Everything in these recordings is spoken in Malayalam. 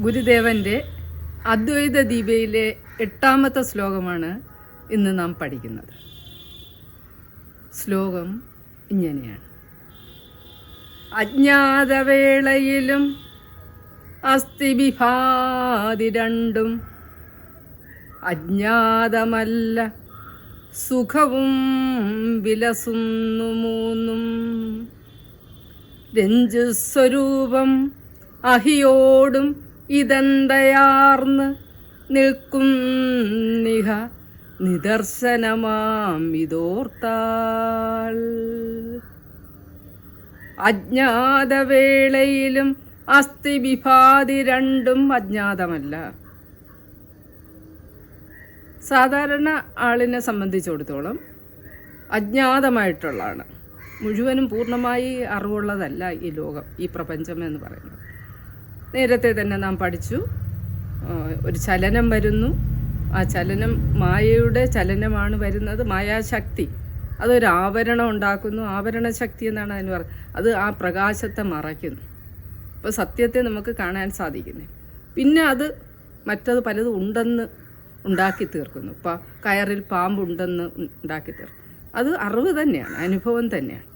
ഗുരുദേവന്റെ അദ്വൈത ദീപയിലെ എട്ടാമത്തെ ശ്ലോകമാണ് ഇന്ന് നാം പഠിക്കുന്നത്. ശ്ലോകം ഇങ്ങനെയാണ്. അജ്ഞാതവേളയിലും അസ്ഥിവിഭാതി രണ്ടും അജ്ഞാതമല്ല സുഖവും വിലസുന്നു മൂന്നും. രഞ്ജുസ്വരൂപം അഹിയോടും ഇതന്തയാർന്ന് നിൽക്കും നിഹ നിദർശനമാം ഇതോർത്താൾ അജ്ഞാതവേളയിലും അസ്ഥി വിഭാതി രണ്ടും അജ്ഞാതമല്ല. സാധാരണ ആളിനെ സംബന്ധിച്ചിടത്തോളം അജ്ഞാതമായിട്ടുള്ളതാണ്. മുഴുവനും പൂർണമായി അറിവുള്ളതല്ല ഈ ലോകം ഈ പ്രപഞ്ചം എന്ന് പറയുന്നത്. നേരത്തെ തന്നെ നാം പഠിച്ചു. ഒരു ചലനം വരുന്നു. ആ ചലനം മായയുടെ ചലനമാണ് വരുന്നത്. മായാശക്തി. അതൊരു ആവരണം ഉണ്ടാക്കുന്നു. ആവരണ ശക്തി എന്നാണ് അതിന് പറയുന്നത് അത് ആ പ്രകാശത്തെ മറയ്ക്കുന്നു. അപ്പോൾ സത്യത്തെ നമുക്ക് കാണാൻ സാധിക്കുന്നേ. പിന്നെ അത് മറ്റത് പലതും ഉണ്ടെന്ന് ഉണ്ടാക്കി തീർക്കുന്നു. ഇപ്പം കയറിൽ പാമ്പുണ്ടെന്ന് ഉണ്ടാക്കി തീർക്കുന്നു. അത് അറിവ് തന്നെയാണ്. അനുഭവം തന്നെയാണ്.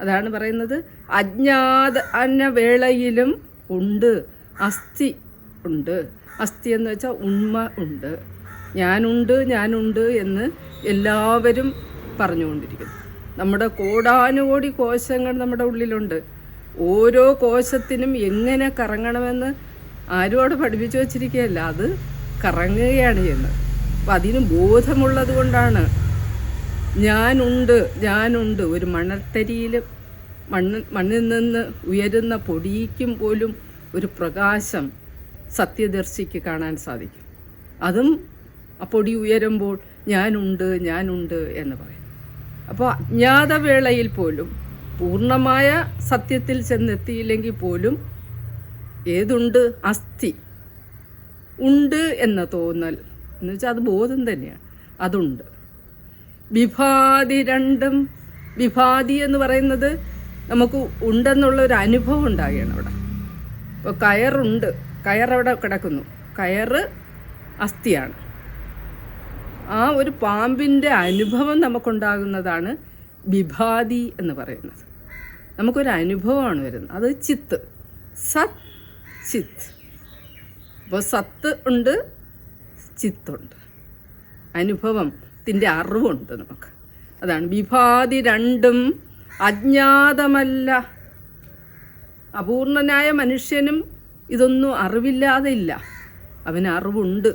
അതാണ് പറയുന്നത്. അജ്ഞാത അന്നവേളയിലും ഉണ്ട്. അസ്ഥി ഉണ്ട്. അസ്ഥി എന്ന് വെച്ചാൽ ഉണ്മ ഉണ്ട്. ഞാനുണ്ട് ഞാനുണ്ട് എന്ന് എല്ലാവരും പറഞ്ഞുകൊണ്ടിരിക്കുന്നു. നമ്മുടെ കോടാനുകോടി കോശങ്ങൾ നമ്മുടെ ഉള്ളിലുണ്ട്. ഓരോ കോശത്തിനും എങ്ങനെ കറങ്ങണമെന്ന് ആരും അവിടെ പഠിപ്പിച്ചു വച്ചിരിക്കുകയല്ല. അത് കറങ്ങുകയാണ് ചെയ്യുന്നത് അപ്പം അതിന് ബോധമുള്ളത് കൊണ്ടാണ് ഞാനുണ്ട് ഞാനുണ്ട് ഒരു മണൽത്തരിയിൽ മണ്ണ് മണ്ണിൽ നിന്ന് ഉയരുന്ന പൊടിക്കും പോലും ഒരു പ്രകാശം സത്യദർശിക്ക് കാണാൻ സാധിക്കും. അതും ആ പൊടി ഉയരുമ്പോൾ ഞാനുണ്ട് ഞാനുണ്ട് എന്ന് പറയും. അപ്പോൾ അജ്ഞാതവേളയിൽ പോലും പൂർണമായ സത്യത്തിൽ ചെന്നെത്തിയില്ലെങ്കിൽ പോലും ഏതുണ്ട്? അസ്ഥി. ഉണ്ട് എന്ന തോന്നൽ. എന്ന് വെച്ചാൽ അത് ബോധം തന്നെയാണ്. അതുണ്ട്. വിഭാതി രണ്ടും വിഭാതി എന്ന് പറയുന്നത് നമുക്ക് ഉണ്ടെന്നുള്ള ഒരു അനുഭവം ഉണ്ടാകുകയാണ് അവിടെ. ഇപ്പോൾ കയറുണ്ട്. കയറവിടെ കിടക്കുന്നു. കയറ് അസ്ഥിയാണ്. ആ ഒരു പാമ്പിന്റെ അനുഭവം നമുക്കുണ്ടാകുന്നതാണ് വിഭാതി എന്ന് പറയുന്നത്. നമുക്കൊരു അനുഭവമാണ് വരുന്നത്. അത് ചിത്ത്. സത് ചിത്ത്. അപ്പോൾ സത്ത് ഉണ്ട് ചിത്തുണ്ട്. അനുഭവത്തിന്റെ അറിവുണ്ട് നമുക്ക്. അതാണ് വിഭാതി രണ്ടും അജ്ഞാതമല്ല. അപൂർണനായ മനുഷ്യനും ഇതൊന്നും അറിവില്ലാതെ ഇല്ല അവന് അറിവുണ്ട്.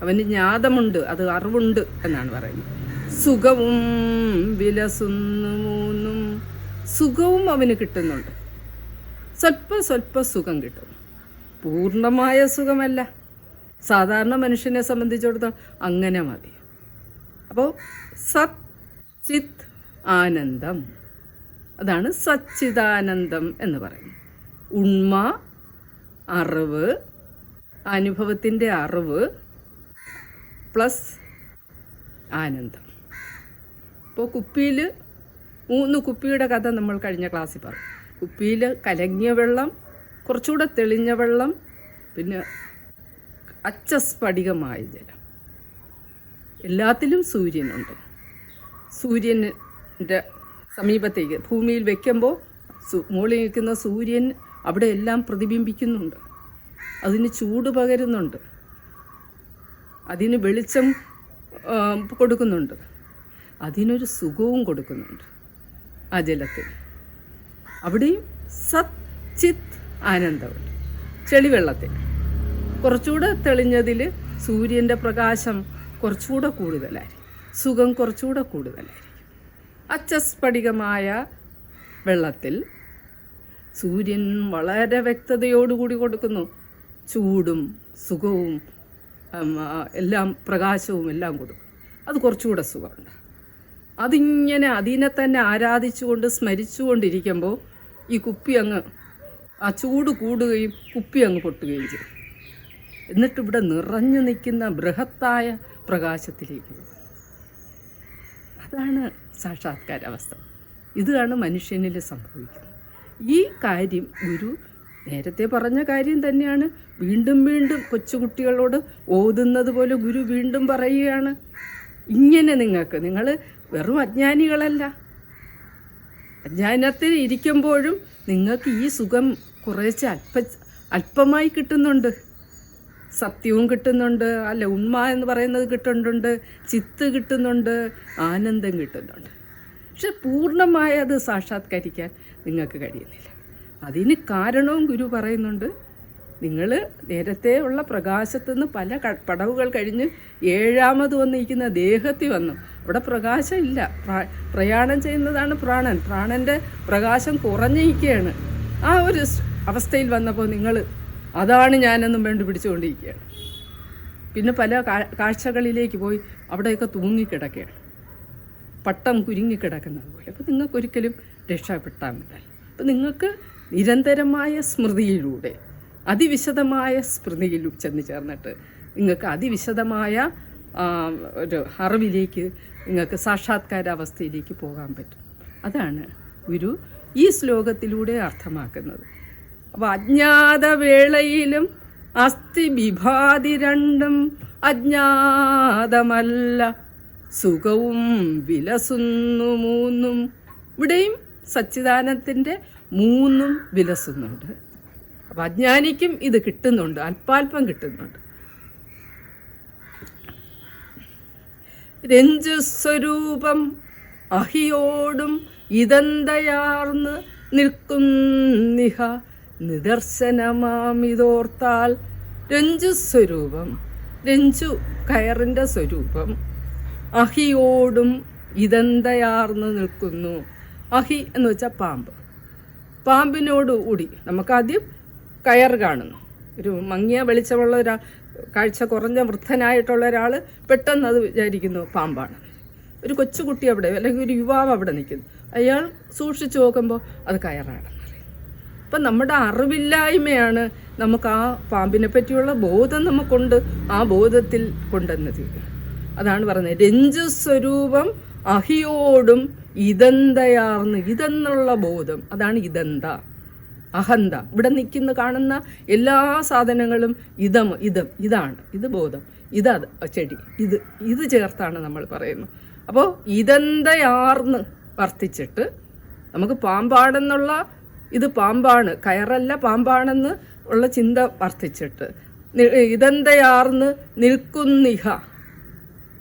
അവന് ജ്ഞാതമുണ്ട്. അത് അറിവുണ്ട് എന്നാണ് പറയുന്നത്. സുഖവും വിലസുന്നു മൂന്നും സുഖവും അവന് കിട്ടുന്നുണ്ട്. സ്വല്പ സ്വല്പ സുഖം കിട്ടുന്നു. പൂർണമായ സുഖമല്ല. സാധാരണ മനുഷ്യനെ സംബന്ധിച്ചിടത്തോളം അങ്ങനെ മതി. അപ്പോൾ സത് ചിത് ആനന്ദം. അതാണ് സച്ചിദാനന്ദം എന്ന് പറയുന്നത്. ഉണ്മ അറിവ് അനുഭവത്തിന്റെ അറിവ് പ്ലസ് ആനന്ദം. ഇപ്പോൾ കുപ്പിയിൽ മൂന്ന് കുപ്പിയുടെ കഥ നമ്മൾ കഴിഞ്ഞ ക്ലാസ്സിൽ പറഞ്ഞു. കുപ്പിയിൽ കലങ്ങിയ വെള്ളം കുറച്ചുകൂടെ തെളിഞ്ഞ വെള്ളം പിന്നെ അച്ചസ്ഫടികമായ ജലം. എല്ലാത്തിലും സൂര്യനുണ്ട്. സൂര്യന്റെ സമീപത്തേക്ക് ഭൂമിയിൽ വെക്കുമ്പോൾ മുകളിൽ നിൽക്കുന്ന സൂര്യൻ അവിടെ എല്ലാം പ്രതിബിംബിക്കുന്നുണ്ട്. അതിന് ചൂട് പകരുന്നുണ്ട്. അതിന് വെളിച്ചം കൊടുക്കുന്നുണ്ട്. അതിനൊരു സുഖവും കൊടുക്കുന്നുണ്ട് ആ ജലത്തിൽ. അവിടെയും സച്ചിത് ആനന്ദമുണ്ട്. ചെളിവെള്ളത്തിൽ. കുറച്ചുകൂടെ തെളിഞ്ഞതിൽ സൂര്യന്റെ പ്രകാശം കുറച്ചുകൂടെ കൂടുതലായി സുഖം കുറച്ചുകൂടെ കൂടുതലായിരിക്കും. അച്ചസ്ഫടികമായ വെള്ളത്തിൽ സൂര്യൻ വളരെ വ്യക്തതയോടുകൂടി കൊടുക്കുന്നു. ചൂടും സുഖവും എല്ലാം പ്രകാശവും എല്ലാം കൊടുക്കും അത് കുറച്ചുകൂടെ സുഖമുണ്ട്. അതിങ്ങനെ അതിനെ തന്നെ ആരാധിച്ചുകൊണ്ട് സ്മരിച്ചുകൊണ്ടിരിക്കുമ്പോൾ ഈ കുപ്പി അങ്ങ് ആ ചൂട് കൂടുകയും കുപ്പി അങ്ങ് പൊട്ടുകയും ചെയ്യും. എന്നിട്ട് ഇവിടെ നിറഞ്ഞു നിൽക്കുന്ന ബൃഹത്തായ പ്രകാശത്തിലേക്ക് അതാണ് സാക്ഷാത്കാരാവസ്ഥ ഇതാണ് മനുഷ്യനിൽ സംഭവിക്കുന്നത്. ഈ കാര്യം ഗുരു നേരത്തെ പറഞ്ഞ കാര്യം തന്നെയാണ്. വീണ്ടും വീണ്ടും കൊച്ചുകുട്ടികളോട് ഓതുന്നത് പോലെ ഗുരു വീണ്ടും പറയുകയാണ്. ഇങ്ങനെ നിങ്ങൾക്ക് നിങ്ങൾ വെറും അജ്ഞാനികളല്ല. അജ്ഞാനത്തിൽ ഇരിക്കുമ്പോഴും നിങ്ങൾക്ക് ഈ സുഖം കുറേശ്ശെ അല്പ അല്പമായി കിട്ടുന്നുണ്ട്. സത്യവും കിട്ടുന്നുണ്ട് അല്ല ഉണ്മ എന്ന് പറയുന്നത് കിട്ടുന്നുണ്ട് ചിത്ത് കിട്ടുന്നുണ്ട് ആനന്ദം കിട്ടുന്നുണ്ട്. പക്ഷെ പൂർണമായ അത് സാക്ഷാത്കരിക്കാൻ നിങ്ങൾക്ക് കഴിയുന്നില്ല. അതിന് കാരണവും ഗുരു പറയുന്നുണ്ട്. നിങ്ങൾ നേരത്തെ ഉള്ള പ്രകാശത്തു നിന്ന് പല പടവുകൾ കഴിഞ്ഞ് ഏഴാമത് വന്നിരിക്കുന്ന ദേഹത്തിൽ വന്നു. അവിടെ പ്രകാശം ഇല്ല. പ്രയാണം ചെയ്യുന്നതാണ് പ്രാണൻ. പ്രാണന്റെ പ്രകാശം കുറഞ്ഞിരിക്കുകയാണ്. ആ ഒരു അവസ്ഥയിൽ വന്നപ്പോൾ നിങ്ങൾ അതാണ് ഞാനെന്നും വേണ്ടി പിടിച്ചുകൊണ്ടിരിക്കുകയാണ്. പിന്നെ പല കാഴ്ചകളിലേക്ക് പോയി അവിടെയൊക്കെ തൂങ്ങിക്കിടക്കുകയാണ്. പട്ടം കുരുങ്ങിക്കിടക്കുന്നത് പോലെ. അപ്പോൾ നിങ്ങൾക്കൊരിക്കലും രക്ഷപ്പെട്ടാൻ പറ്റില്ല അപ്പോൾ നിങ്ങൾക്ക് നിരന്തരമായ സ്മൃതിയിലൂടെ അതിവിശദമായ സ്മൃതിയിൽ ചെന്ന് ചേർന്നിട്ട് നിങ്ങൾക്ക് അതിവിശദമായ ഒരു അറിവിലേക്ക് നിങ്ങൾക്ക് സാക്ഷാത്കാര അവസ്ഥയിലേക്ക് പോകാൻ പറ്റും. അതാണ് ഗുരു ഈ ശ്ലോകത്തിലൂടെ അർത്ഥമാക്കുന്നത്. അപ്പോൾ അജ്ഞാതവേളയിലും അസ്ഥി വിഭാതി രണ്ടും അജ്ഞാതമല്ല. സുഖവും വിലസുന്നു മൂന്നും. ഇവിടെയും സച്ചിദാനത്തിന്റെ മൂന്നും വിലസുന്നുണ്ട്. അപ്പം അജ്ഞാനിക്കും ഇത് കിട്ടുന്നുണ്ട് അല്പാൽപ്പം കിട്ടുന്നുണ്ട്. രഞ്ജുസ്വരൂപം അഹിയോടും ഇതന്തയാർന്ന് നിൽക്കുന്നിഹ. നിദർശനമാമിതോർത്താൽ രഞ്ജു സ്വരൂപം രഞ്ജു കയറിന്റെ സ്വരൂപം. അഹിയോടും ഇതന്തയാർന്നു നിൽക്കുന്നു. അഹി എന്ന് വെച്ചാൽ പാമ്പ്. പാമ്പിനോട് കൂടി നമുക്കാദ്യം കയർ കാണുന്നു. ഒരു മങ്ങിയ വെളിച്ചമുള്ള ഒരാ കാഴ്ച കുറഞ്ഞ വൃദ്ധനായിട്ടുള്ള ഒരാൾ പെട്ടെന്ന് അത് വിചാരിക്കുന്നു പാമ്പാണ്. ഒരു കൊച്ചുകുട്ടി അവിടെ അല്ലെങ്കിൽ ഒരു യുവാവ് അവിടെ നിൽക്കുന്നു. അയാൾ സൂക്ഷിച്ചു നോക്കുമ്പോൾ അത് പറയും അപ്പം നമ്മുടെ അറിവില്ലായ്മയാണ് നമുക്ക് ആ പാമ്പിനെ പറ്റിയുള്ള ബോധം നമുക്കുണ്ട് ആ ബോധത്തിൽ കൊണ്ടുവന്നത്. അതാണ് പറയുന്നത്. രഞ്ജുസ്വരൂപം അഹിയോടും ഇതന്തയാർന്ന് ഇതെന്നുള്ള ബോധം. അതാണ് ഇതന്ത. അഹന്ത. ഇവിടെ നിൽക്കുന്ന കാണുന്ന എല്ലാ സാധനങ്ങളും ഇതം ഇതം ഇതാണ്. ഇത് ബോധം. ഇതാ ചെടി. ഇത് ഇത് ചേർത്താണ് നമ്മൾ പറയുന്നത്. അപ്പോൾ ഇതന്തയാർന്ന് വർത്തിച്ചിട്ട് നമുക്ക് പാമ്പാണെന്നുള്ള ഇത് പാമ്പാണ്. കയറല്ല പാമ്പാണെന്ന് ഉള്ള ചിന്ത വർദ്ധിച്ചിട്ട് ഇതെന്തയാർന്ന് നിൽക്കുന്നിഹ.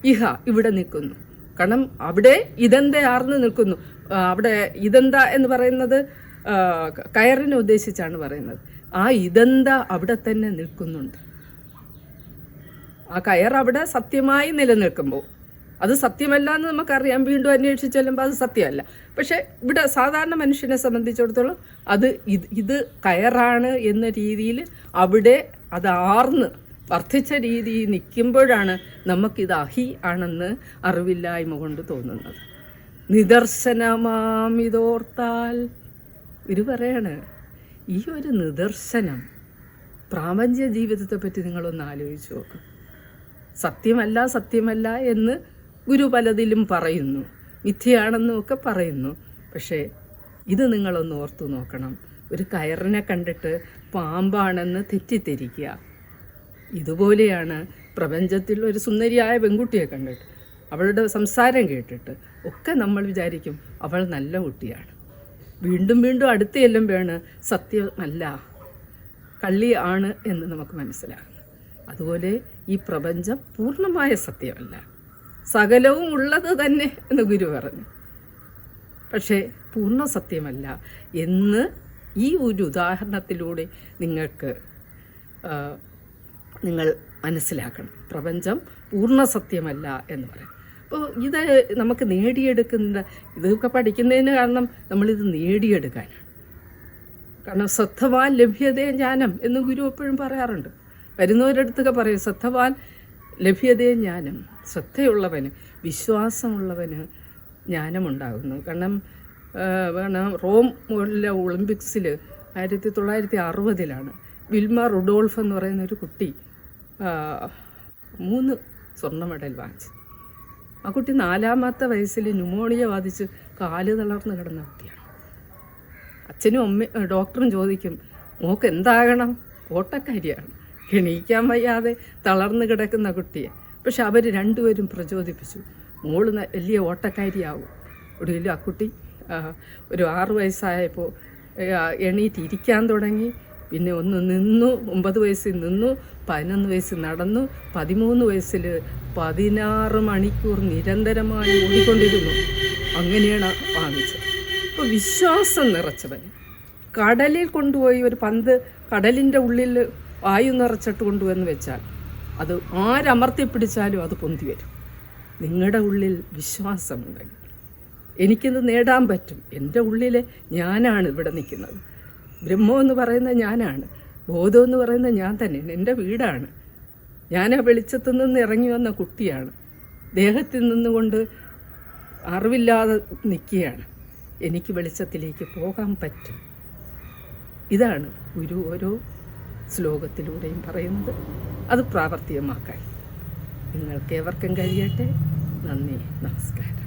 ഇഹ ഇവിടെ നിൽക്കുന്നു. കാരണം അവിടെ ഇതെന്തയാർന്ന് നിൽക്കുന്നു. അവിടെ ഇതെന്താ എന്ന് പറയുന്നത്? കയറിനെ ഉദ്ദേശിച്ചാണ് പറയുന്നത്. ആ ഇതെന്ത അവിടെ തന്നെ നിൽക്കുന്നുണ്ട്. ആ കയർ അവിടെ സത്യമായി നിലനിൽക്കുമ്പോൾ അത് സത്യമല്ല എന്ന് നമുക്കറിയാം. വീണ്ടും അന്വേഷിച്ച് ചെല്ലുമ്പോൾ അത് സത്യമല്ല. പക്ഷേ ഇവിടെ സാധാരണ മനുഷ്യനെ സംബന്ധിച്ചിടത്തോളം അത് ഇത് ഇത് കയറാണ് എന്ന രീതിയിൽ അവിടെ അത് ആർന്ന് വർദ്ധിച്ച രീതിയിൽ നിൽക്കുമ്പോഴാണ് നമുക്കിത് അഹി ആണെന്ന് അറിവില്ലായ്മ കൊണ്ട് തോന്നുന്നത്. നിദർശനമാമിതോർത്താൽ ഇത് പറയാണ് ഈ ഒരു നിദർശനം പ്രാപഞ്ച ജീവിതത്തെ പറ്റി നിങ്ങളൊന്ന് ആലോചിച്ച് നോക്കും. സത്യമല്ല സത്യമല്ല എന്ന് ഗുരു പലതിലും പറയുന്നു. മിഥ്യയാണെന്നും ഒക്കെ പറയുന്നു. പക്ഷേ ഇത് നിങ്ങളൊന്ന് ഓർത്തു നോക്കണം. ഒരു കയറിനെ കണ്ടിട്ട് പാമ്പാണെന്ന് തെറ്റിദ്ധരിക്കുക. ഇതുപോലെയാണ് പ്രപഞ്ചത്തിൽ ഒരു സുന്ദരിയായ പെൺകുട്ടിയെ കണ്ടിട്ട് അവളുടെ സംസാരം കേട്ടിട്ട് ഒക്കെ നമ്മൾ വിചാരിക്കും അവൾ നല്ല കുട്ടിയാണ്. വീണ്ടും വീണ്ടും അടുത്ത് ചെല്ലുമ്പോഴാണ് സത്യമല്ല കള്ളി ആണ് എന്ന് നമുക്ക് മനസ്സിലാകുന്നു അതുപോലെ ഈ പ്രപഞ്ചം പൂർണമായ സത്യമല്ല. സകലവും ഉള്ളത് തന്നെ എന്ന് ഗുരു പറഞ്ഞു. പക്ഷേ പൂർണ സത്യമല്ല. എന്ന് ഈ ഒരു ഉദാഹരണത്തിലൂടെ നിങ്ങൾക്ക് നിങ്ങൾ മനസ്സിലാക്കണം. പ്രപഞ്ചം പൂർണ സത്യമല്ല എന്ന് പറയും. അപ്പോൾ ഇത് നമുക്ക് നേടിയെടുക്കുന്ന ഇതൊക്കെ പഠിക്കുന്നതിന് കാരണം നമ്മളിത് നേടിയെടുക്കാനാണ് കാരണം ശ്രദ്ധവാൻ ലഭ്യതേ ജ്ഞാനം എന്ന് ഗുരു എപ്പോഴും പറയാറുണ്ട്. വരുന്നവരടുത്തൊക്കെ പറയും ശ്രദ്ധവാൻ ലഭ്യതേ ജ്ഞാനം. ശ്രദ്ധയുള്ളവന് വിശ്വാസമുള്ളവന് ജ്ഞാനമുണ്ടാകുന്നു. കാരണം കാരണം റോം ഒളിമ്പിക്സിൽ ആയിരത്തി തൊള്ളായിരത്തി അറുപതിലാണ് വിൽമ റുഡോൾഫ് എന്ന് പറയുന്ന ഒരു കുട്ടി മൂന്ന് സ്വർണ മെഡൽ വാങ്ങിച്ചു. ആ കുട്ടി നാലാമത്തെ വയസ്സിൽ ന്യൂമോണിയ ബാധിച്ച് കാൽ തളർന്ന് കിടന്ന കുട്ടിയാണ്. അച്ഛനും അമ്മയും ഡോക്ടറും ചോദിക്കും മോക്ക് എന്താകണം? ഓട്ടക്കാരിയാണ്. എണീക്കാൻ വയ്യാതെ തളർന്ന് കിടക്കുന്ന കുട്ടിയെ. പക്ഷെ അവർ രണ്ടുപേരും പ്രചോദിപ്പിച്ചു. മോൾ വലിയ ഓട്ടക്കാരിയാവും. ഒടുവിലും ആ കുട്ടി ഒരു ആറ് വയസ്സായപ്പോൾ എണീറ്റ് ഇരിക്കാൻ തുടങ്ങി. പിന്നെ ഒന്ന് നിന്നു ഒമ്പത് വയസ്സിൽ നിന്നു പതിനൊന്ന് വയസ്സിൽ നടന്നു. പതിമൂന്ന് വയസ്സിൽ പതിനാറ് മണിക്കൂർ നിരന്തരമായി ഓടിക്കൊണ്ടിരുന്നു. അങ്ങനെയാണ് വാങ്ങിച്ചത്. അപ്പോൾ വിശ്വാസം നിറച്ചവൻ കടലിൽ കൊണ്ടുപോയി ഒരു പന്ത് കടലിന്റെ ഉള്ളിൽ വായു നിറച്ചിട്ട് കൊണ്ടുവന്ന് വെച്ചാൽ അത് ആരമർത്തി പിടിച്ചാലും അത് പൊന്തി വരും. നിങ്ങളുടെ ഉള്ളിൽ വിശ്വാസമുണ്ടെങ്കിൽ എനിക്കിത് നേടാൻ പറ്റും. എന്റെ ഉള്ളിൽ ഞാനാണ് ഇവിടെ നിൽക്കുന്നത്. ബ്രഹ്മം എന്ന് പറയുന്നത് ഞാനാണ്. ബോധം എന്ന് പറയുന്നത് ഞാൻ തന്നെയാണ്. എന്റെ വീടാണ്. ഞാൻ ആ വെളിച്ചത്തിൽ നിന്ന് ഇറങ്ങി വന്ന കുട്ടിയാണ്. ദേഹത്തിൽ നിന്നുകൊണ്ട് അറിവില്ലാതെ നിൽക്കുകയാണ്. എനിക്ക് വെളിച്ചത്തിലേക്ക് പോകാൻ പറ്റും. ഇതാണ് ഗുരു ഓരോ ശ്ലോകത്തിലൂടെയും പറയുന്നത്. അത് പ്രാവർത്തികമാക്കാൻ. നിങ്ങൾക്ക് ഏവർക്കും കഴിയട്ടെ. നന്ദി നമസ്കാരം.